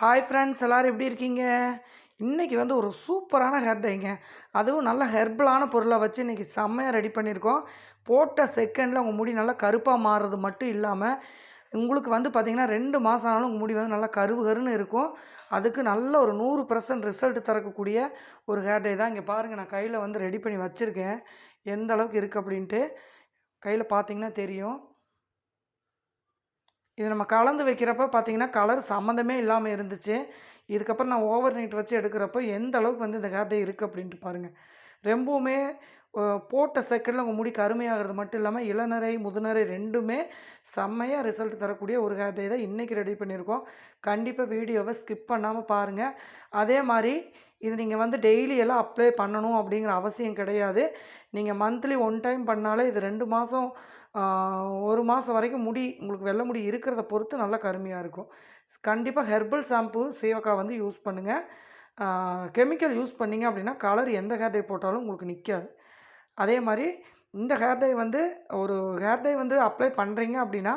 Hi friends எல்லோரும் எப்படி இருக்கீங்க? இன்றைக்கி வந்து ஒரு சூப்பரான ஹேர் டைங்க அதுவும் நல்ல ஹெர்பலான பொருளை வச்சு இன்றைக்கி செம்மையாக ரெடி பண்ணியிருக்கோம். போட்ட செகண்டில் உங்கள் முடி நல்லா கருப்பாக மாறுறது மட்டும் இல்லாமல் உங்களுக்கு வந்து பார்த்திங்கன்னா ரெண்டு மாதம் ஆனாலும் உங்கள் முடி வந்து நல்லா கருவு கருன்னு இருக்கும். அதுக்கு நல்ல ஒரு நூறு பர்சன்ட் ரிசல்ட் தரக்கூடிய ஒரு ஹேர் டை தான் இங்கே பாருங்கள் நான் கையில் வந்து ரெடி பண்ணி வச்சுருக்கேன். எந்த அளவுக்கு இருக்குது அப்படின்ட்டு கையில் பார்த்தீங்கன்னா தெரியும். இது நம்ம கலந்து வைக்கிறப்ப பார்த்தீங்கன்னா கலர் சம்மந்தமே இல்லாமல் இருந்துச்சு. இதுக்கப்புறம் நான் ஓவர் நைட் வச்சு எடுக்கிறப்போ எந்த அளவுக்கு வந்து இந்த ஹேர் இருக்குது அப்படின்ட்டு பாருங்கள் ரொம்பவுமே போட்ட செகண்டில் உங்கள் முடி கருமையாகிறது மட்டும் இல்லாமல் இளநரை முதுநரை ரெண்டுமே செம்மையாக ரிசல்ட் தரக்கூடிய ஒரு ஹேர் தான் இன்றைக்கி ரெடி பண்ணியிருக்கோம். கண்டிப்பாக வீடியோவை ஸ்கிப் பண்ணாமல் பாருங்கள் அதே மாதிரி இது நீங்கள் வந்து டெய்லி எல்லாம் அப்ளை பண்ணணும் அப்படிங்கிற அவசியம் கிடையாது. நீங்கள் மந்த்லி ஒன் டைம் பண்ணாலே இது ரெண்டு மாதம் ஒரு மாதம் வரைக்கும் முடி உங்களுக்கு வெள்ளை முடி இருக்கிறத பொறுத்து நல்லா கருமையாக இருக்கும். கண்டிப்பாக ஹெர்பல் ஷாம்பு சீவக்காய் வந்து யூஸ் பண்ணுங்கள் கெமிக்கல் யூஸ் பண்ணிங்க அப்படின்னா கலர் எந்த ஹேர் டை போட்டாலும் உங்களுக்கு நிற்காது அதே மாதிரி இந்த ஹேர் டை வந்து ஒரு ஹேர் டை வந்து அப்ளை பண்ணுறீங்க அப்படின்னா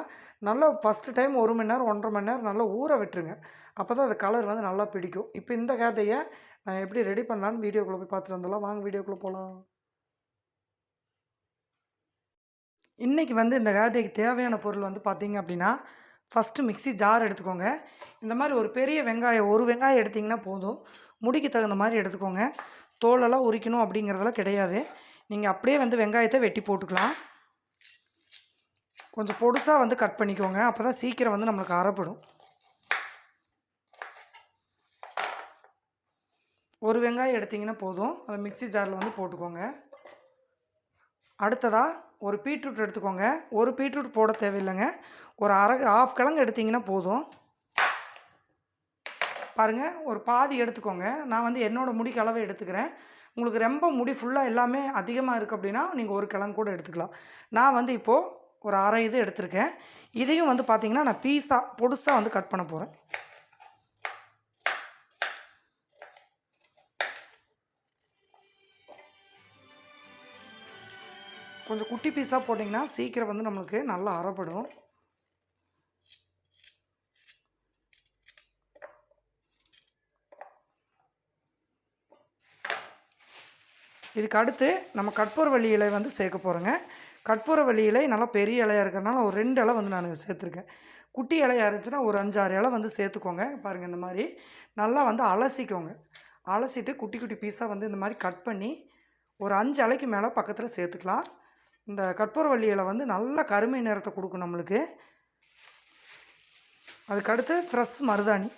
நல்லா ஃபஸ்ட்டு டைம் ஒரு மணி நேரம் ஒன்றரை மணி நேரம் நல்லா ஊற விட்டுருங்க. அப்போ தான் அது கலர் வந்து நல்லா பிடிக்கும். இப்போ இந்த கேட்டையை நான் எப்படி ரெடி பண்ணலான்னு வீடியோக்குள்ளே போய் பார்த்துட்டு வந்துடலாம். வாங்க வீடியோக்குள்ளே போகலாம் இன்றைக்கி வந்து இந்த கேட்டைக்கு தேவையான பொருள் வந்து பார்த்தீங்க அப்படின்னா ஃபஸ்ட்டு மிக்ஸி ஜார் எடுத்துக்கோங்க. இந்த மாதிரி ஒரு பெரிய வெங்காயம் ஒரு வெங்காயம் எடுத்திங்கன்னா போதும். முடிக்கு தகுந்த மாதிரி எடுத்துக்கோங்க. தோலெல்லாம் உரிக்கணும் அப்படிங்கிறதெல்லாம் கிடையாது. நீங்கள் அப்படியே வந்து வெங்காயத்தை வெட்டி போட்டுக்கலாம். கொஞ்சம் பொடுசாக வந்து கட் பண்ணிக்கோங்க. அப்போ தான் சீக்கிரம் வந்து நம்மளுக்கு அறப்படும். ஒரு வெங்காயம் எடுத்திங்கன்னா போதும். அதை மிக்ஸி ஜாரில் வந்து போட்டுக்கோங்க. அடுத்ததாக ஒரு பீட்ரூட் எடுத்துக்கோங்க. ஒரு பீட்ரூட் போட தேவையில்லைங்க. ஒரு அரை ஆஃப் கிழங்கு எடுத்திங்கன்னா போதும். பாருங்கள் ஒரு பாதி எடுத்துக்கோங்க. நான் வந்து என்னோடய முடிக்கு அளவை எடுத்துக்கிறேன். உங்களுக்கு ரொம்ப முடி ஃபுல்லாக எல்லாமே அதிகமாக இருக்குது அப்படின்னா நீங்கள் ஒரு கிழங்கு கூட எடுத்துக்கலாம். நான் வந்து இப்போது ஒரு அரை இது எடுத்திருக்கேன். இதையும் வந்து பார்த்திங்கன்னா நான் பீஸாக பொடுசாக வந்து கட் பண்ண போகிறேன் கொஞ்சம் குட்டி பீஸாக போட்டிங்கன்னா சீக்கிரம் வந்து நம்மளுக்கு நல்லா அறப்படும் இதுக்கு அடுத்து நம்ம கற்பூரவள்ளி இலை வந்து சேர்க்க போகிறோங்க கற்பூரவள்ளி இலை நல்லா பெரிய இலையாக இருக்கிறனால ஒரு ரெண்டு இலை வந்து நான் சேர்த்துருக்கேன். குட்டி இலையாக இருந்துச்சுன்னா ஒரு அஞ்சாறு இலை வந்து சேர்த்துக்கோங்க. பாருங்கள் இந்த மாதிரி. நல்லா வந்து அலசிக்கோங்க. அலசிட்டு குட்டி குட்டி பீஸாக வந்து இந்த மாதிரி கட் பண்ணி ஒரு அஞ்சு இலைக்கு மேலே பக்கத்தில் சேர்த்துக்கலாம். இந்த கற்பூரவள்ளி இலை வந்து நல்ல கருமை நிறத்தை கொடுக்கும் நம்மளுக்கு. அதுக்கடுத்து ஃப்ரெஷ் மருதாணி.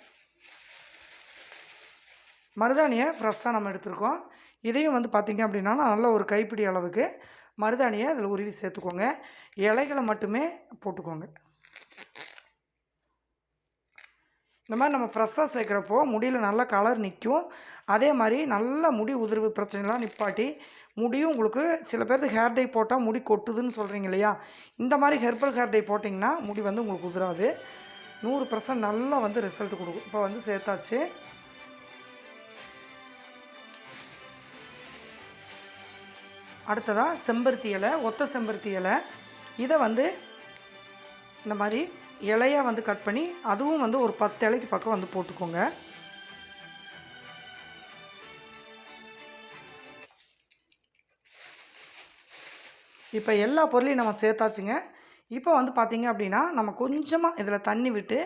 மருதாணியை ஃப்ரெஷ்ஷாக நம்ம எடுத்துருக்கோம். இதையும் வந்து பார்த்திங்க அப்படின்னா நல்ல ஒரு கைப்பிடி அளவுக்கு மருதாணியை அதில் உருவி சேர்த்துக்கோங்க. இலைகளை மட்டுமே போட்டுக்கோங்க. இந்த மாதிரி நம்ம ஃப்ரெஷ்ஷாக சேர்க்குறப்போ முடியில் நல்ல கலர் நிற்கும் அதே மாதிரி நல்ல முடி உதிர்வு பிரச்சனைலாம் நிப்பாட்டி முடியும் உங்களுக்கு சில பேருக்கு ஹேர் டை போட்டால் முடி கொட்டுதுன்னு சொல்கிறீங்க இல்லையா? இந்த மாதிரி ஹெர்பல் ஹேர் டை போட்டிங்கன்னா முடி வந்து உங்களுக்கு உதிராது. நூறு பர்சன்ட் நல்லா வந்து ரிசல்ட் கொடுக்கும். இப்போ வந்து சேர்த்தாச்சு. அடுத்ததாக செம்பருத்தி இலை ஒத்த செம்பருத்தி இலை. இதை வந்து இந்த மாதிரி இலையாக வந்து கட் பண்ணி அதுவும் வந்து ஒரு பத்து இலைக்கு பக்கம் வந்து போட்டுக்கோங்க. இப்போ எல்லா பொருளையும் நம்ம சேர்த்தாச்சுங்க. இப்போ வந்து பார்த்திங்க அப்படின்னா நம்ம கொஞ்சமாக இதில் தண்ணி விட்டு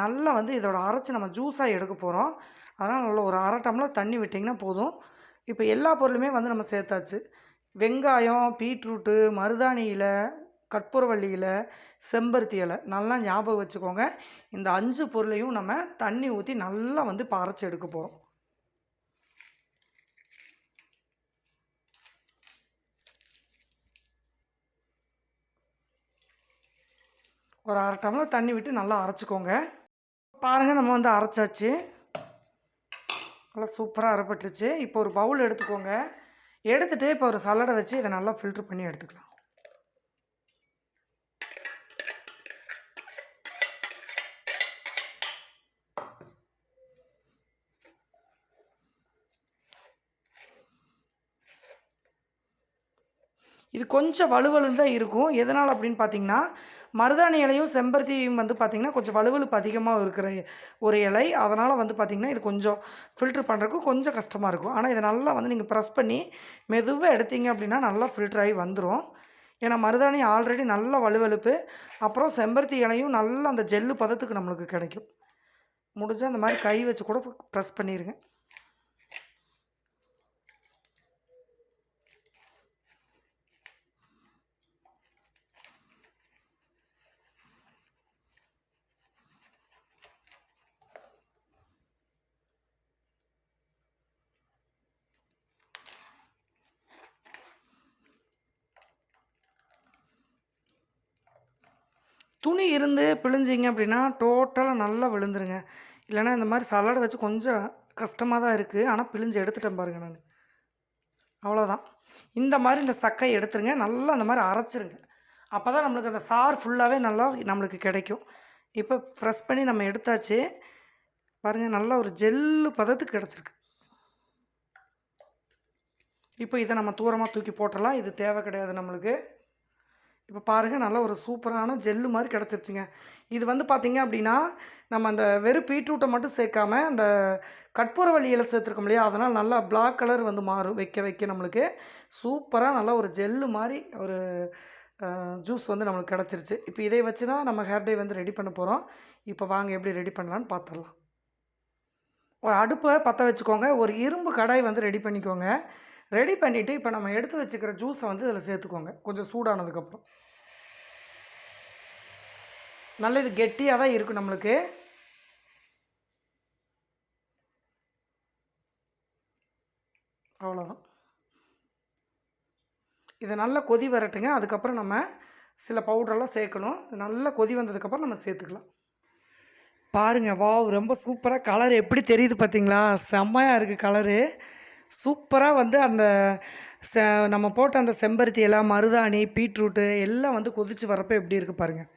நல்லா வந்து இதோட அரைச்சி நம்ம ஜூஸாக எடுக்க போகிறோம் அதனால் நல்லா ஒரு அரை டம்ளர் தண்ணி விட்டிங்கன்னா போதும். இப்போ எல்லா பொருளுமே வந்து நம்ம சேர்த்தாச்சு. வெங்காயம் பீட்ரூட்டு மருதாணி இலை கற்பூரவள்ளி இலை செம்பருத்தி இலை நல்லா ஞாபகம் வச்சுக்கோங்க. இந்த அஞ்சு பொருளையும் நம்ம தண்ணி ஊற்றி நல்லா வந்து இப்போ எடுக்க போகிறோம் ஒரு அரை டம்ளர் தண்ணி விட்டு நல்லா அரைச்சிக்கோங்க. பாருங்கள் நம்ம வந்து அரைச்சாச்சு. நல்லா சூப்பராக அரைப்பட்டுருச்சு. இப்போ ஒரு பவுல் எடுத்துக்கோங்க. எடுத்துகிட்டு இப்போ ஒரு சல்லடை வச்சு இதை நல்லா ஃபில்ட்ரு பண்ணி எடுத்துக்கலாம். இது கொஞ்சம் வலுவலுன்னு தான் இருக்கும். எதனால் அப்படின்னு பார்த்தீங்கன்னா மருதாணி இலையும் செம்பருத்தியும் வந்து பார்த்திங்கன்னா கொஞ்சம் வலுவலுப்பு அதிகமாக இருக்கிற ஒரு இலை. அதனால் வந்து பார்த்திங்கன்னா இது கொஞ்சம் ஃபில்ட்ரு பண்ணுறதுக்கு கொஞ்சம் கஷ்டமாக இருக்கும். ஆனால் இதை நல்லா வந்து நீங்கள் ப்ரெஸ் பண்ணி மெதுவாக எடுத்தீங்க அப்படின்னா நல்லா ஃபில்டர் ஆகி வந்துடும் ஏன்னா மருதாணி ஆல்ரெடி நல்ல வலுவலுப்பு. அப்புறம் செம்பருத்தி இலையும் நல்ல அந்த ஜெல்லு பதத்துக்கு நம்மளுக்கு கிடைக்கும். முடிஞ்சால் அந்த மாதிரி கை வச்சு கூட ப்ரெஸ் பண்ணிடுங்க துணி இருந்து பிழிஞ்சிங்க அப்படின்னா டோட்டலாக நல்லா விழுந்துருங்க. இல்லைன்னா இந்த மாதிரி சலாடை வச்சு கொஞ்சம் கஷ்டமாக தான் இருக்குது ஆனால் பிழிஞ்சு எடுத்துட்டேன் பாருங்க நான். அவ்வளோதான் இந்த மாதிரி இந்த சக்கை எடுத்துருங்க. நல்லா அந்த மாதிரி அரைச்சிருங்க. அப்போ தான் நம்மளுக்கு அந்த சார் ஃபுல்லாகவே நல்லா நம்மளுக்கு கிடைக்கும். இப்போ ஃப்ரெஷ் பண்ணி நம்ம எடுத்தாச்சு. பாருங்கள் நல்லா ஒரு ஜெல்லு பதத்துக்கு கிடச்சிருக்கு. இப்போ இதை நம்ம தூரமாக தூக்கி போட்டலாம் இது தேவை கிடையாது நம்மளுக்கு. இப்போ பாருங்கள் நல்லா ஒரு சூப்பரான ஜெல்லு மாதிரி கிடச்சிருச்சுங்க. இது வந்து பார்த்திங்க அப்படின்னா நம்ம அந்த வெறும் பீட்ரூட்டை மட்டும் சேர்க்காம அந்த கற்பூரவள்ளி இலை சேர்த்துருக்கோம் இல்லையா? அதனால் நல்லா பிளாக் கலர் வந்து மாறும் வைக்க வைக்க நம்மளுக்கு. சூப்பராக நல்லா ஒரு ஜெல்லு மாதிரி ஒரு ஜூஸ் வந்து நம்மளுக்கு கிடச்சிருச்சு. இப்போ இதை வச்சு தான் நம்ம ஹேர் டே வந்து ரெடி பண்ண போகிறோம் இப்போ வாங்க எப்படி ரெடி பண்ணலான்னு பார்த்துடலாம் ஒரு அடுப்பை பற்ற வச்சுக்கோங்க. ஒரு இரும்பு கடாய் வந்து ரெடி பண்ணிக்கோங்க. ரெடி பண்ணிவிட்டு இப்போ நம்ம எடுத்து வச்சுக்கிற ஜூஸை வந்து இதில் சேர்த்துக்கோங்க. கொஞ்சம் சூடானதுக்கப்புறம். நல்ல இது கெட்டியாக தான் இருக்கும் நம்மளுக்கு. அவ்வளோதான் இதை நல்லா கொதி வரட்டுங்க. அதுக்கப்புறம் நம்ம சில பவுடரெல்லாம் சேர்க்கணும். நல்லா கொதி வந்ததுக்கப்புறம் நம்ம சேர்த்துக்கலாம். பாருங்கள் வாவ் ரொம்ப சூப்பராக கலர் எப்படி தெரியுது பார்த்தீங்களா செம்மையாக இருக்குது கலரு சூப்பராக வந்து அந்த செ நம்ம போட்ட அந்த செம்பருத்தி எல்லாம் மருதாணி பீட்ரூட்டு எல்லாம் வந்து கொதித்து வரப்போ எப்படி இருக்குது பாருங்கள்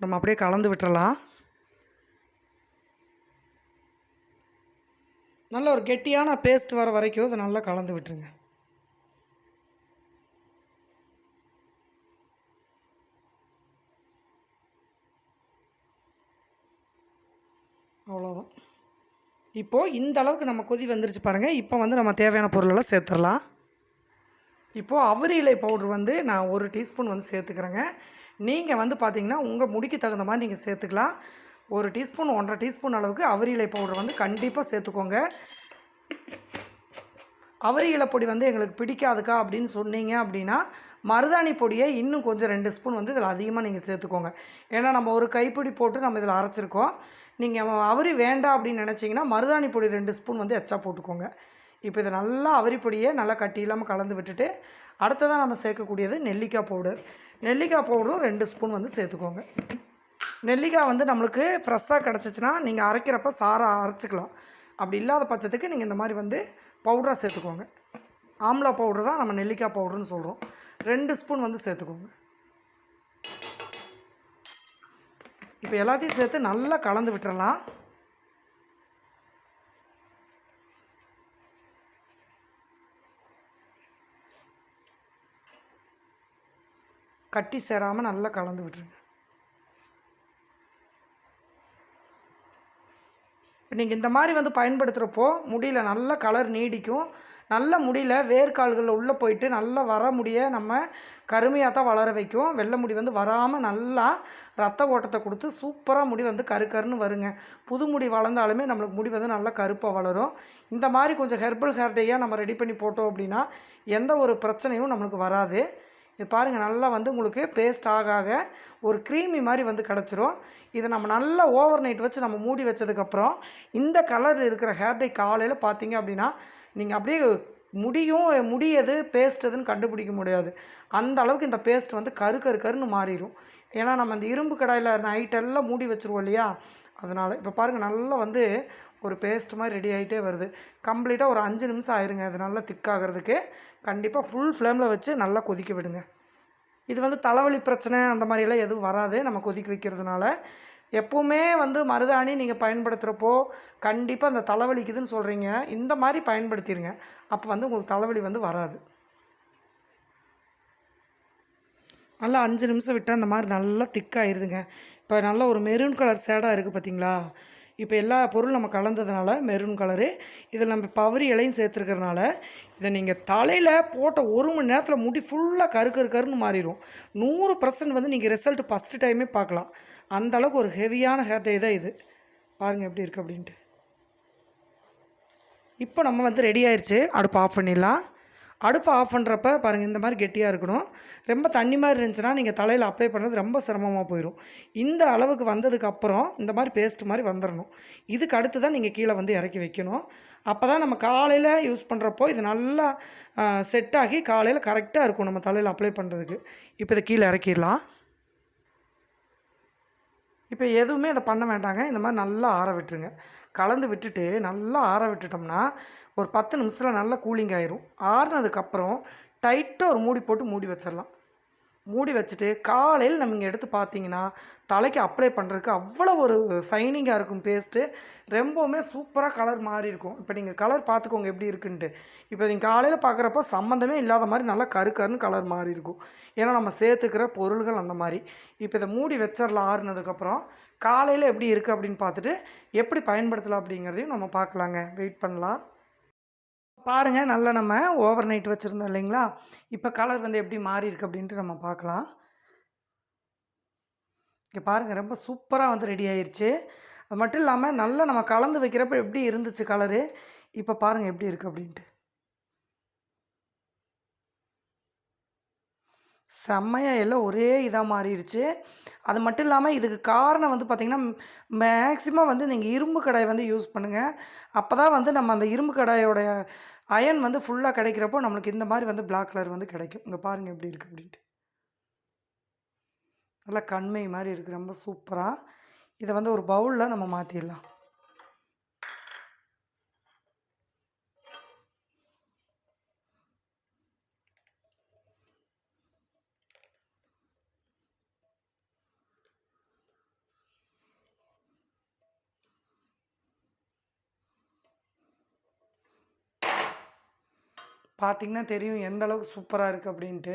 நம்ம அப்படியே கலந்து விட்டுறலாம். நல்ல ஒரு கெட்டியான பேஸ்ட் வர வரைக்கும் அதை நல்லா கலந்து விட்டுருங்க. அவ்வளோதான் இப்போது இந்த அளவுக்கு நம்ம கொதி வந்துருச்சு பாருங்கள் இப்போ வந்து நம்ம தேவையான பொருளெல்லாம் சேர்த்துடலாம். இப்போது அவரி இலை பவுடர் வந்து நான் ஒரு டீஸ்பூன் வந்து சேர்த்துக்கிறேங்க. நீங்கள் வந்து பார்த்தீங்கன்னா உங்கள் முடிக்கு தகுந்த மாதிரி நீங்கள் சேர்த்துக்கலாம். ஒரு டீஸ்பூன் ஒன்றரை டீஸ்பூன் அளவுக்கு அவரி இலை பவுடர் வந்து கண்டிப்பாக சேர்த்துக்கோங்க. அவரி இலை பொடி வந்து எங்களுக்கு பிடிக்காதுக்கா அப்படின்னு சொன்னீங்க அப்படின்னா மருதாணி பொடியை இன்னும் கொஞ்சம் ரெண்டு ஸ்பூன் வந்து இதில் அதிகமாக நீங்கள் சேர்த்துக்கோங்க. ஏன்னா நம்ம ஒரு கைப்பிடி போட்டு நம்ம இதில் அரைச்சிருக்கோம். நீங்கள் அவரி வேண்டாம் அப்படின்னு நினச்சிங்கன்னா மருதாணி பொடி ரெண்டு ஸ்பூன் வந்து எச்சா போட்டுக்கோங்க. இப்போ இதை நல்லா அவரி பொடியை நல்லா கட்டி இல்லாமல் கலந்து விட்டுட்டு அடுத்ததாக நம்ம சேர்க்கக்கூடியது நெல்லிக்காய் பவுடர். நெல்லிக்காய் பவுடரும் ரெண்டு ஸ்பூன் வந்து சேர்த்துக்கோங்க. நெல்லிக்காய் வந்து நம்மளுக்கு ஃப்ரெஷ்ஷாக கிடச்சிச்சின்னா நீங்கள் அரைக்கிறப்ப சாராக அரைச்சிக்கலாம். அப்படி இல்லாத பட்சத்துக்கு நீங்கள் இந்த மாதிரி வந்து பவுடராக சேர்த்துக்கோங்க. ஆம்லா பவுடர் தான் நம்ம நெல்லிக்காய் பவுடர்னு சொல்கிறோம் ரெண்டு ஸ்பூன் வந்து சேர்த்துக்கோங்க. இப்போ எல்லாத்தையும் சேர்த்து நல்லா கலந்து விட்டுறலாம். கட்டி சேராமல் நல்லா கலந்து விட்டுருங்க. இப்போ நீங்கள் இந்த மாதிரி வந்து பயன்படுத்துகிறப்போ முடியல நல்ல கலர் நீடிக்கும். நல்ல முடியில் வேர்க்கால்களில் உள்ளே போயிட்டு நல்லா வர முடிய நம்ம கருமையாக தான் வளர வைக்கும். வெள்ளை முடி வந்து வராமல் நல்லா ரத்த ஓட்டத்தை கொடுத்து சூப்பராக முடி வந்து கரு கருன்னு வருங்க. புது முடி வளர்ந்தாலுமே நம்மளுக்கு முடி வந்து நல்லா கருப்பாக வளரும். இந்த மாதிரி கொஞ்சம் ஹெர்பல் ஹேர் டேயாக நம்ம ரெடி பண்ணி போட்டோம் அப்படின்னா எந்த ஒரு பிரச்சனையும் நம்மளுக்கு வராது. இது பாருங்கள் நல்லா வந்து உங்களுக்கு பேஸ்ட் ஆக ஆக ஒரு க்ரீமி மாதிரி வந்து கிடச்சிரும். இதை நம்ம நல்லா ஓவர் நைட் வச்சு நம்ம மூடி வச்சதுக்கப்புறம் இந்த கலர் இருக்கிற ஹேர்டை காலையில் பார்த்தீங்க அப்படின்னா நீங்கள் அப்படியே முடியும் முடியது பேஸ்ட் எதுன்னு கண்டுபிடிக்க முடியாது. அந்த அளவுக்கு இந்த பேஸ்ட் வந்து கரு கரு கருன்னு மாறிடும் ஏன்னா நம்ம இந்த இரும்பு கடாயில் நைட்டெல்லாம் மூடி வச்சுருவோம் இல்லையா? அதனால் இப்போ பாருங்கள் நல்லா வந்து ஒரு பேஸ்ட் மாதிரி ரெடி ஆகிட்டே வருது. கம்ப்ளீட்டாக ஒரு அஞ்சு நிமிஷம் ஆயிருங்க. அது நல்லா திக்காகிறதுக்கு கண்டிப்பாக ஃபுல் ஃப்ளேமில் வச்சு நல்லா கொதிக்க விடுங்க. இது வந்து தலைவலி பிரச்சனை அந்த மாதிரியெல்லாம் எதுவும் வராது. நம்ம கொதிக்க வைக்கிறதுனால. எப்போவுமே வந்து மருதாணி நீங்கள் பயன்படுத்துகிறப்போ கண்டிப்பாக அந்த தலைவலிக்குதுன்னு சொல்கிறீங்க இந்த மாதிரி பயன்படுத்திடுங்க அப்போ வந்து உங்களுக்கு தலைவலி வந்து வராது. நல்லா அஞ்சு நிமிஷம் விட்டால் அந்த மாதிரி நல்லா திக்காயிருதுங்க இப்போ நல்ல ஒரு மெரூன் கலர் சேடாக இருக்குது பார்த்தீங்களா இப்போ எல்லா பொருளும் நம்ம கலந்ததுனால மெரூன் கலரு. இதில் நம்ம பவரி இலையும் சேர்த்துருக்கறனால இதை நீங்கள் தலையில் போட்ட ஒரு மணி நேரத்தில் முடி ஃபுல்லாக கரு கரு கருன்னு மாறிடும் நூறு பர்சன்ட் வந்து நீங்கள் ரிசல்ட் ஃபஸ்ட்டு டைமே பார்க்கலாம். அந்த அளவுக்கு ஒரு ஹெவியான ஹேர் டே தான் இது. பாருங்கள் எப்படி இருக்குது அப்படின்ட்டு. இப்போ நம்ம வந்து ரெடி ஆயிடுச்சு அடுப்பு ஆஃப் பண்ணிடலாம். அடுப்பு ஆஃப் பண்ணுறப்ப பாருங்கள் இந்த மாதிரி கெட்டியாக இருக்கணும். ரொம்ப தண்ணி மாதிரி இருந்துச்சுன்னா நீங்கள் தலையில் அப்ளை பண்ணுறது ரொம்ப சிரமமாக போயிடும் இந்த அளவுக்கு வந்ததுக்கப்புறம் இந்த மாதிரி பேஸ்ட் மாதிரி வந்துடணும் இதுக்கு அடுத்து தான் நீங்கள் கீழே வந்து இறக்கி வைக்கணும். அப்போ தான் நம்ம காலையில் யூஸ் பண்ணுறப்போ இது நல்லா செட் ஆகி காலையில் கரெக்டாக இருக்கும் நம்ம தலையில் அப்ளை பண்ணுறதுக்கு இப்போ இதை கீழே இறக்கிடலாம். இப்போ எதுவுமே அதை பண்ண வேண்டாங்க. இந்த மாதிரி நல்லா ஆற விட்டுருங்க. கலந்து விட்டுட்டு நல்லா ஆற விட்டுட்டோம்னா ஒரு பத்து நிமிஷத்தில் நல்லா கூலிங் ஆயிரும். ஆறுனதுக்கப்புறம் டைட்டாக ஒரு மூடி போட்டு மூடி வச்சிடலாம் மூடி வச்சுட்டு காலையில் நம்ம இங்கே எடுத்து பார்த்தீங்கன்னா தலைக்கு அப்ளை பண்ணுறதுக்கு அவ்வளோ ஒரு சைனிங்காக இருக்கும் பேஸ்ட்டு ரொம்பவுமே சூப்பராக கலர் மாறி இருக்கும். இப்போ நீங்கள் கலர் பார்த்துக்கோங்க எப்படி இருக்குன்ட்டு. இப்போ நீங்கள் காலையில் பார்க்குறப்ப சம்மந்தமே இல்லாத மாதிரி நல்லா கரு கருன்னு கலர் மாறி இருக்கும். ஏன்னா நம்ம சேர்த்துக்கிற பொருள்கள் அந்த மாதிரி. இப்போ இதை மூடி வச்சிடலாம் ஆறுனதுக்கப்புறம் காலையில் எப்படி இருக்குது அப்படின்னு பார்த்துட்டு எப்படி பயன்படுத்தலாம் அப்படிங்கிறதையும் நம்ம பார்க்கலாங்க. வெயிட் பண்ணலாம். பாருங்கள் நல்லா நம்ம ஓவர் நைட் வச்சுருந்தோம் இல்லைங்களா? இப்போ கலர் வந்து எப்படி மாறி இருக்குது அப்படின்ட்டு நம்ம பார்க்கலாம். இங்கே பாருங்கள் ரொம்ப சூப்பராக வந்து ரெடி ஆயிடுச்சு அது மட்டும் இல்லாமல் நல்லா நம்ம கலந்து வைக்கிறப்ப எப்படி இருந்துச்சு கலரு இப்போ பாருங்கள் எப்படி இருக்குது அப்படின்ட்டு. செம்மையாக எல்லாம் ஒரே இதாக மாறிடுச்சு. அது மட்டும் இல்லாமல் இதுக்கு காரணம் வந்து பார்த்திங்கன்னா மேக்ஸிமம் வந்து நீங்கள் இரும்பு கடாயை வந்து யூஸ் பண்ணுங்கள் அப்போ தான் வந்து நம்ம அந்த இரும்பு கடாயோடைய அயன் வந்து ஃபுல்லாக கிடைக்கிறப்போ நம்மளுக்கு இந்த மாதிரி வந்து பிளாக் கலர் வந்து கிடைக்கும். இங்கே பாருங்கள் எப்படி இருக்குது அப்படின்ட்டு. நல்லா கண்மை மாதிரி இருக்குது ரொம்ப சூப்பராக இதை வந்து ஒரு பவுலில் நம்ம மாற்றிடலாம் பார்த்தீங்கன்னா தெரியும் எந்த அளவுக்கு சூப்பராக இருக்குது அப்படின்ட்டு.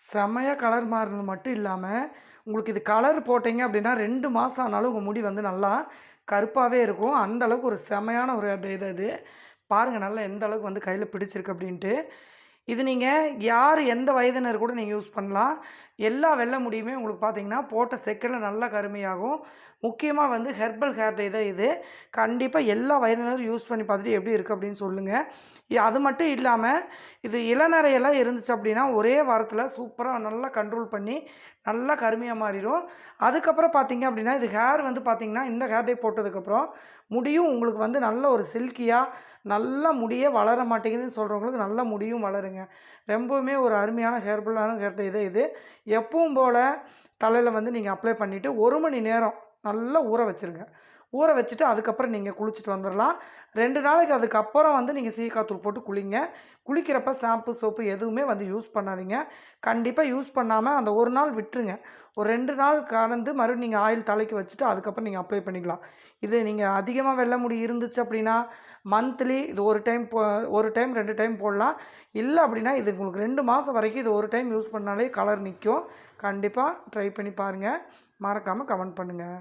செம்மையாக கலர் மாறினது மட்டும் இல்லாமல் உங்களுக்கு இது கலர் போட்டிங்க அப்படின்னா ரெண்டு மாதம் ஆனாலும் உங்கள் முடி வந்து நல்லா கருப்பாகவே இருக்கும். அந்த அளவுக்கு ஒரு செமையான ஒரு இது இது இது பாருங்கள் நல்லா எந்த அளவுக்கு வந்து கையில் பிடிச்சிருக்கு அப்படின்ட்டு. இது நீங்கள் யார் எந்த வயதினர் கூட நீங்கள் யூஸ் பண்ணலாம். எல்லா வெள்ளை முடியுமே உங்களுக்கு பார்த்தீங்கன்னா போட்ட செகண்டில் நல்லா கருமையாகும். முக்கியமாக வந்து ஹெர்பல் ஹேர் டே தான் இது. கண்டிப்பாக எல்லா வயதினரும் யூஸ் பண்ணி பார்த்துட்டு எப்படி இருக்குது அப்படின்னு சொல்லுங்கள் அது மட்டும் இல்லாமல் இது இளநரையெல்லாம் இருந்துச்சு அப்படின்னா ஒரே வாரத்தில் சூப்பராக நல்லா கண்ட்ரோல் பண்ணி நல்லா கருமையாக மாறிடும். அதுக்கப்புறம் பார்த்தீங்க அப்படின்னா இது ஹேர் வந்து பார்த்திங்கன்னா இந்த ஹேர் டே போட்டதுக்கப்புறம் முடியும் உங்களுக்கு வந்து நல்ல ஒரு சில்கியாக நல்ல முடியே வளர மாட்டேங்குதுன்னு சொல்கிறவங்களுக்கு நல்ல முடியும் வளருங்க. ரொம்பவுமே ஒரு அருமையான ஹேர்புல்லான ஹேர் டே இது இது. எப்பவும் போல் தலையில் வந்து நீங்கள் அப்ளை பண்ணிவிட்டு ஒரு மணி நேரம் நல்லா ஊற வச்சுருங்க. ஊற வச்சுட்டு அதுக்கப்புறம் நீங்கள் குளிச்சுட்டு வந்துடலாம் ரெண்டு நாளைக்கு அதுக்கப்புறம் வந்து நீங்கள் சீக்காத்தூள் போட்டு குளிங்க. குளிக்கிறப்ப ஷாம்பு சோப்பு எதுவுமே வந்து யூஸ் பண்ணாதீங்க. கண்டிப்பாக யூஸ் பண்ணாமல் அந்த ஒரு நாள் விட்டுருங்க. ஒரு ரெண்டு நாள் கலந்து மறுபடியும் நீங்கள் ஆயில் தலைக்கு வச்சுட்டு அதுக்கப்புறம் நீங்கள் அப்ளை பண்ணிக்கலாம். இது நீங்கள் அதிகமாக வெள்ளை முடி இருந்துச்சு அப்படின்னா மந்த்லி இது ஒரு டைம் போ ஒரு டைம் ரெண்டு டைம் போடலாம். இல்லை அப்படின்னா இது உங்களுக்கு ரெண்டு மாதம் வரைக்கும் இது ஒரு டைம் யூஸ் பண்ணாலே கலர் நிற்கும் கண்டிப்பாக ட்ரை பண்ணி பாருங்கள் மறக்காமல் கமெண்ட் பண்ணுங்கள்